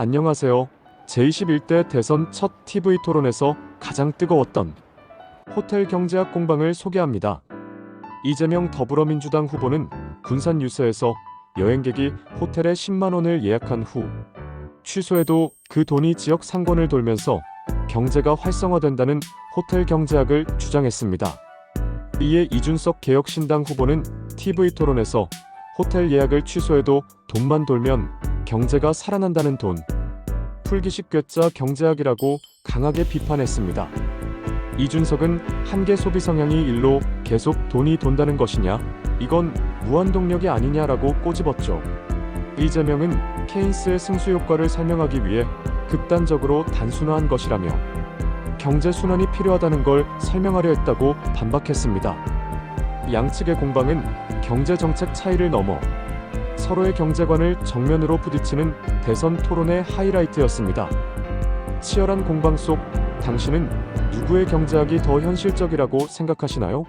안녕하세요. 제21대 대선 첫 TV 토론에서 가장 뜨거웠던 호텔 경제학 공방을 소개합니다. 이재명 더불어민주당 후보는 군산 뉴스에서 여행객이 호텔에 10만 원을 예약한 후 취소해도 그 돈이 지역 상권을 돌면서 경제가 활성화된다는 호텔 경제학을 주장했습니다. 이에 이준석 개혁신당 후보는 TV 토론에서 호텔 예약을 취소해도 돈만 돌면 경제가 살아난다는 돈 풀기식 괴짜 경제학이라고 강하게 비판했습니다. 이준석은 한계 소비 성향이 일로 계속 돈이 돈다는 것이냐 이건 무한 동력이 아니냐라고 꼬집었죠. 이재명은 케인스의 승수 효과를 설명하기 위해 극단적으로 단순화한 것이라며 경제 순환이 필요하다는 걸 설명하려 했다고 반박했습니다. 양측의 공방은 경제 정책 차이를 넘어 서로의 경제관을 정면으로 부딪히는 대선 토론의 하이라이트였습니다. 치열한 공방 속 당신은 누구의 경제학이 더 현실적이라고 생각하시나요?